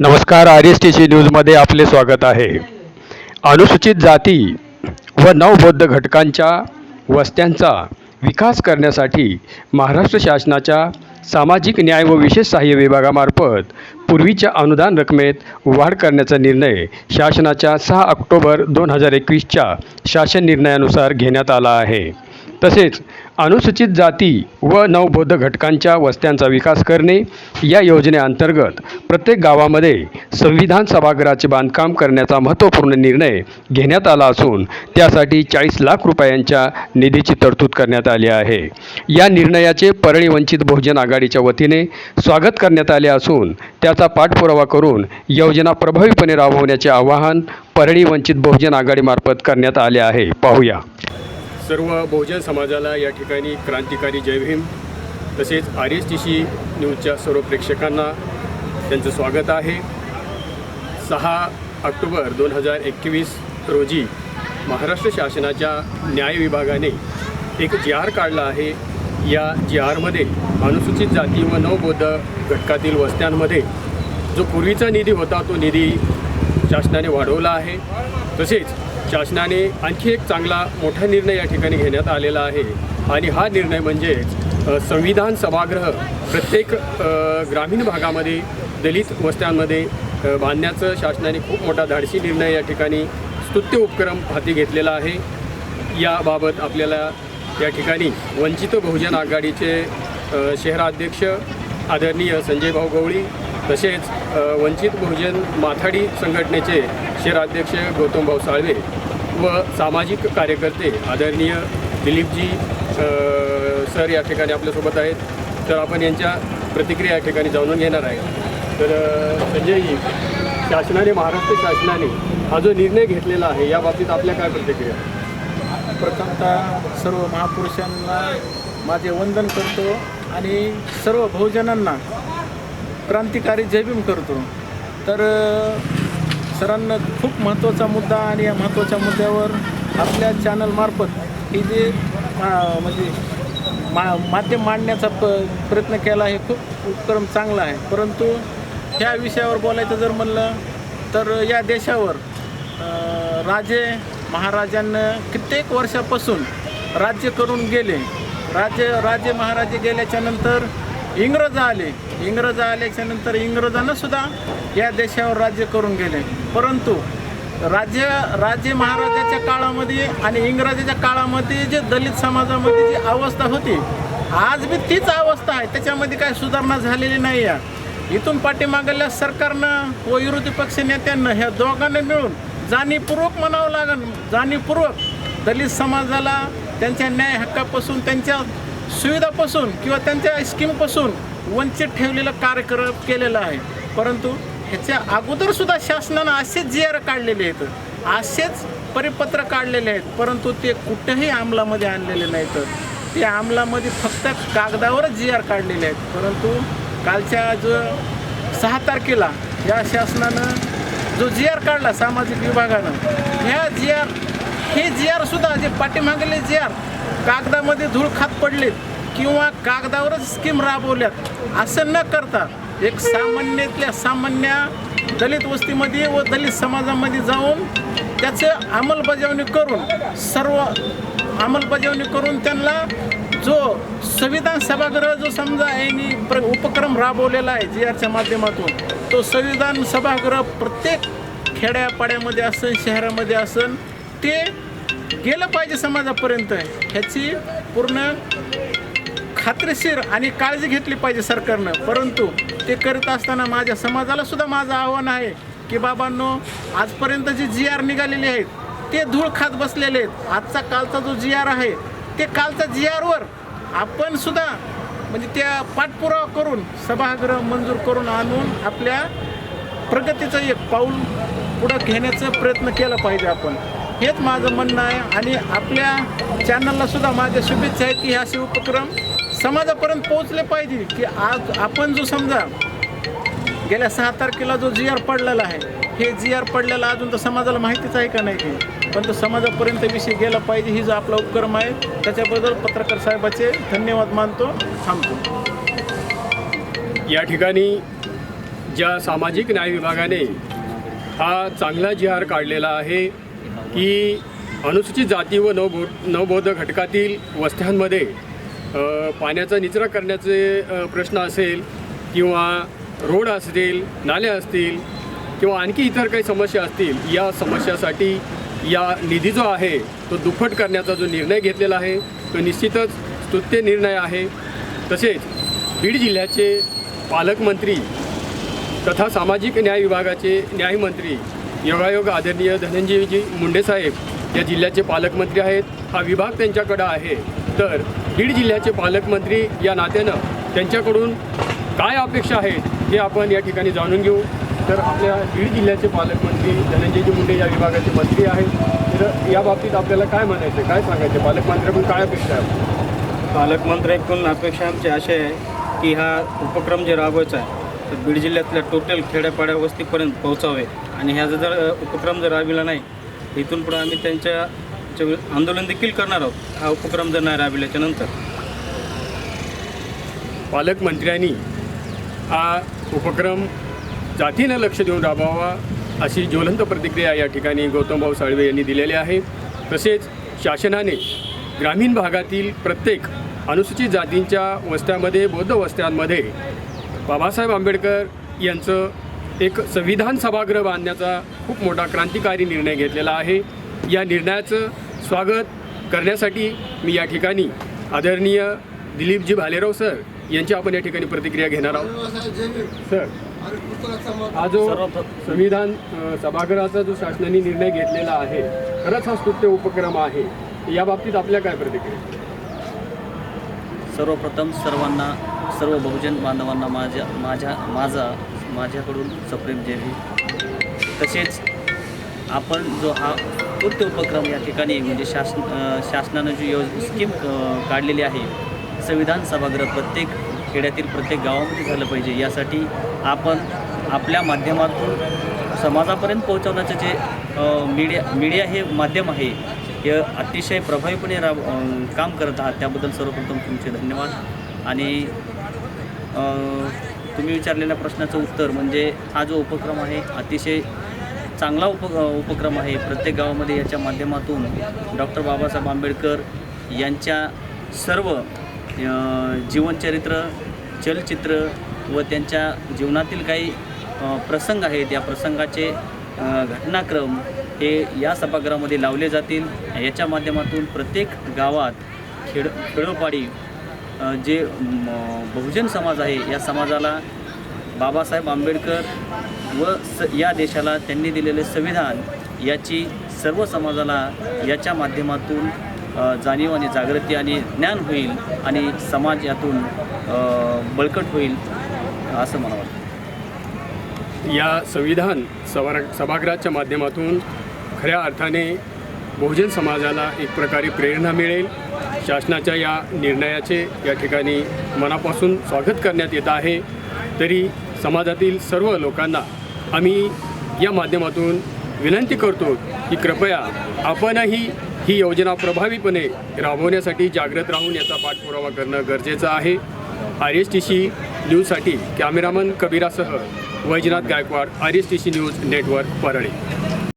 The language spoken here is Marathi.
नमस्कार आर एस टी सी न्यूजमध्ये आपले स्वागत आहे. अनुसूचित जाती व नवबौद्ध घटकांच्या वस्त्यांचा विकास करण्यासाठी महाराष्ट्र शासनाच्या सामाजिक न्याय व विशेष सहाय्य विभागामार्फत पूर्वीच्या अनुदान रकमेत वाढ करण्याचा निर्णय शासनाच्या सहा ऑक्टोबर दोन हजार एकवीसच्या शासन निर्णयानुसार घेण्यात आला आहे. तसेच अनुसूचित जाती व नवबौद्ध घटकांच्या वस्त्यांचा विकास करणे या योजनेअंतर्गत प्रत्येक गावामध्ये संविधान सभागृहाचे बांधकाम करण्याचा महत्त्वपूर्ण निर्णय घेण्यात आला असून त्यासाठी चाळीस लाख रुपयांच्या निधीची तरतूद करण्यात आली आहे. या निर्णयाचे परळी वंचित बहुजन आघाडीच्या वतीने स्वागत करण्यात आले असून त्याचा पाठपुरावा करून योजना प्रभावीपणे राबवण्याचे आवाहन परळी वंचित बहुजन आघाडीमार्फत करण्यात आले आहे. पाहूया. सर्व बहुजन समाजाला या ठिकाणी क्रांतिकारी जयभीम तसेच आर एस टी सी न्यूजच्या सर्व प्रेक्षकांना त्यांचं स्वागत आहे. सहा ऑक्टोबर दोन हजार एकवीस रोजी महाराष्ट्र शासनाच्या न्याय विभागाने एक जी आर काढला आहे. या जी आरमध्ये अनुसूचित जाती व नवबौद्ध घटकातील वस्त्यांमध्ये जो पूर्वीचा निधी होता तो निधी शासनाने वाढवला आहे. तसेच शासनाने आणखी एक चांगला मोठा निर्णय या ठिकाणी घेण्यात आलेला आहे. आणि हा निर्णय म्हणजेच संविधान सभागृह प्रत्येक ग्रामीण भागामध्ये दलित वस्त्यांमध्ये बांधण्याचं शासनाने खूप मोठा धाडसी निर्णय या ठिकाणी स्तुत्य उपक्रम हाती घेतलेला आहे. याबाबत आपल्याला या ठिकाणी वंचित बहुजन आघाडीचे शहराध्यक्ष आदरणीय संजय भाऊ गवळी तसेच वंचित बहुजन माथाडी संघटनेचे शहराध्यक्ष गौतम भाऊ साळवे व सामाजिक कार्यकर्ते आदरणीय दिलीपजी सर या ठिकाणी आपल्यासोबत आहेत. तर आपण यांच्या प्रतिक्रिया या ठिकाणी जाणून घेणार आहे. तर संजयजी शासनाने महाराष्ट्र शासनाने हा जो निर्णय घेतलेला आहे या बाबतीत आपल्या काय प्रतिक्रिया? प्रथमतः सर्व महापुरुषांना माझे वंदन करतो आणि सर्व बहुजनांना क्रांतिकारी जयभीम करतो. तर सरांना खूप महत्त्वाचा मुद्दा आणि या महत्त्वाच्या मुद्द्यावर आपल्या चॅनलमार्फत ही जे म्हणजे मा माध्यम मांडण्याचा प प्रयत्न केला आहे खूप उपक्रम चांगला आहे. परंतु ह्या विषयावर बोलायचं जर म्हणलं तर या देशावर राजे महाराजांना कित्येक वर्षापासून राज्य करून गेले. राज्य राजे महाराजे गेल्याच्यानंतर इंग्रज आले. इंग्रज आल्याच्यानंतर इंग्रजांना सुद्धा या देशावर राज्य करून गेले. परंतु राज्य राजे महाराजाच्या काळामध्ये आणि इंग्रजाच्या काळामध्ये जे दलित समाजामध्ये जी अवस्था होती आज बी तीच अवस्था आहे. त्याच्यामध्ये काही सुधारणा झालेली नाही आहे. इथून पाठीमागल्या सरकारनं व विरोधी पक्ष नेत्यांना ह्या दोघांना मिळून जाणीवपूर्वक म्हणावं लागेल जाणीवपूर्वक दलित समाजाला त्यांच्या न्याय हक्कापासून त्यांच्या सुविधापासून किंवा त्यांच्या स्कीमपासून वंचित ठेवलेला कार्यक्रम केलेला आहे. परंतु ह्याच्या अगोदर सुद्धा शासनानं असेच जी आर काढलेले आहेत. असेच परिपत्र काढलेले आहेत. परंतु ते कुठेही अंमलामध्ये आणलेले नाहीत. ते अंमलामध्ये फक्त कागदावरच जी आर काढलेले आहेत. परंतु कालच्या जो सहा तारखेला या शासनानं जो जी आर काढला सामाजिक विभागानं ह्या जी आर हे जी आर सुद्धा जे पाठीमागले जी आर कागदामध्ये धूळ खात पडलेत किंवा कागदावरच स्कीम राबवल्यात असं न करता एक सामान्यातल्या सामान्य दलित वस्तीमध्ये व दलित समाजामध्ये जाऊन त्याचं अंमलबजावणी करून सर्व अंमलबजावणी करून त्यांना जो संविधान सभागृह जो समजा यांनी प्र उपक्रम राबवलेला आहे जी आरच्या माध्यमातून तो संविधान सभागृह प्रत्येक खेड्यापाड्यामध्ये असन शहरामध्ये असन ते गेलं पाहिजे समाजापर्यंत. ह्याची पूर्ण खात्रीशीर आणि काळजी घेतली पाहिजे सरकारनं. परंतु ते करत असताना माझ्या समाजाला सुद्धा माझं आव्हान आहे की बाबांनो आजपर्यंत जे जी आर निघालेली आहेत ते धूळ खात बसलेले आहेत. आजचा कालचा जो जी आर आहे ते कालच्या जी आरवर आपण सुद्धा म्हणजे त्या पाठपुरावा करून सभागृह मंजूर करून आणून आपल्या प्रगतीचं एक पाऊल पुढं घेण्याचा प्रयत्न केला पाहिजे आपण. हेच माझं म्हणणं आहे. आणि आपल्या चॅनलला सुद्धा माझ्या शुभेच्छा आहेत की हे असे उपक्रम समाजापर्यंत पोहोचले पाहिजे. की आज आपण जो समजा गेल्या सहा तारखेला जो जी आर पडलेला आहे हे जी आर पडलेला अजून तर समाजाला माहितीच आहे का नाही की पण तो समाजापर्यंत विषय गेला पाहिजे ही जो आपला उपक्रम आहे त्याच्याबद्दल पत्रकार साहेबाचे धन्यवाद मानतो. थांबतो. या ठिकाणी ज्या सामाजिक न्याय विभागाने हा चांगला जी आर काढलेला आहे की अनुसूचित जाती व नवबो नवबौद्ध घटकातील वस्त्यांमध्ये पाण्याचा निचरा करण्याचे प्रश्न असेल किंवा रोड असतील नाल्या असतील किंवा आणखी इतर काही समस्या असतील या समस्यासाठी या निधी जो आहे तो दुप्पट करण्याचा जो निर्णय घेतलेला आहे तो निश्चितच स्तुत्य निर्णय आहे. तसेच बीड जिल्ह्याचे पालकमंत्री तथा सामाजिक न्याय विभागाचे न्यायमंत्री योगायोग आदरणीय धनंजयजी मुंडेसाहेब या जिल्ह्याचे पालकमंत्री आहेत. हा विभाग त्यांच्याकडं आहे. तर बीड जिल्ह्याचे पालकमंत्री या नात्यानं त्यांच्याकडून काय अपेक्षा आहेत हे आपण या ठिकाणी जाणून घेऊ. तर आपल्या बीड जिल्ह्याचे पालकमंत्री धनंजयजी मुंडे या विभागाचे मंत्री आहेत. तर या बाबतीत आपल्याला काय म्हणायचं काय सांगायचं? पालकमंत्र्याकडून काय अपेक्षा आहे पालकमंत्र्याकडून अपेक्षा आमची अशी आहे की हा उपक्रम जे राबवायचा आहे तर बीड जिल्ह्यातल्या टोटल खेड्यापाड्या वस्तीपर्यंत पोहोचावे. आणि ह्याचा जर उपक्रम जर राबविला नाही इथून पुढे आम्ही त्यांच्या आंदोलन देखील करणार आहोत. हा उपक्रम जर नाही राबविल्याच्या नंतर. पालकमंत्र्यांनी हा उपक्रम जातीनं लक्ष देऊन राबवावा अशी ज्वलंत प्रतिक्रिया या ठिकाणी गौतमभाऊ साळवे यांनी दिलेली आहे. तसेच शासनाने ग्रामीण भागातील प्रत्येक अनुसूचित जातींच्या वस्त्यामध्ये बौद्ध वस्त्यांमध्ये बाबासाहेब आंबेडकर यांचं एक संविधान सभागृह बांधण्याचा खूप मोठा क्रांतिकारी निर्णय घेतलेला आहे. या निर्णयाचं स्वागत करण्यासाठी मी या ठिकाणी आदरणीय दिलीपजी भालेराव सर यांची आपण या ठिकाणी प्रतिक्रिया घेणार आहोत. सर हा जो संविधान सभागृहाचा जो शासनाने निर्णय घेतलेला आहे खरंच हा स्तुत्य उपक्रम आहे. या बाबतीत आपल्या काय प्रतिक्रिया? सर्वप्रथम सर्वांना सर्व बहुजन बांधवांना माझ्या माझ्या माझा माझ्याकडून सप्रेम जेवी तसेच आपण जो हा कृत्य उपक्रम या ठिकाणी म्हणजे शासन शासनानं जी योज स्कीम काढलेली आहे संविधान सभागृह प्रत्येक खेड्यातील प्रत्येक गावामध्ये झालं पाहिजे. यासाठी आपण आपल्या माध्यमातून समाजापर्यंत पोहोचवण्याचं जे मीडिया मीडिया हे माध्यम आहे हे अतिशय प्रभावीपणे राब काम करत आहात. त्याबद्दल सर्वप्रथम तुमचे धन्यवाद. आणि तुम्ही विचारलेल्या प्रश्नाचं उत्तर म्हणजे हा जो उपक्रम आहे अतिशय चांगला उप उपक्रम आहे. प्रत्येक गावामध्ये याच्या माध्यमातून डॉक्टर बाबासाहेब आंबेडकर यांच्या सर्व जीवनचरित्र चलचित्र व त्यांच्या जीवनातील काही प्रसंग आहेत. या प्रसंगाचे घटनाक्रम हे या सभागृहामध्ये लावले जातील. याच्या माध्यमातून प्रत्येक गावात खेड खेडोपाडी जे म, बहुजन समाज आहे या समाजाला बाबासाहेब आंबेडकर व स या देशाला त्यांनी दिलेले संविधान याची सर्व समाजाला याच्या माध्यमातून जाणीव आणि जागृती आणि ज्ञान होईल आणि समाज यातून बळकट होईल असं मला वाटतं. या संविधान सभा सभागृहाच्या माध्यमातून खऱ्या अर्थाने बहुजन समाजाला एक प्रकारे प्रेरणा मिळेल. शासनाच्या या निर्णयाचे या ठिकाणी मनापासून स्वागत करण्यात येत आहे. तरी समाजातील सर्व लोकांना आम्ही या माध्यमातून विनंती करतो की कृपया आपणही ही योजना प्रभावीपणे राबवण्यासाठी जागृत राहून याचा पाठपुरावा करणं गरजेचं आहे. आर एस टी सी न्यूजसाठी cameraman कबीरासह Vaijnath Gaikwad R S T C news network Parli.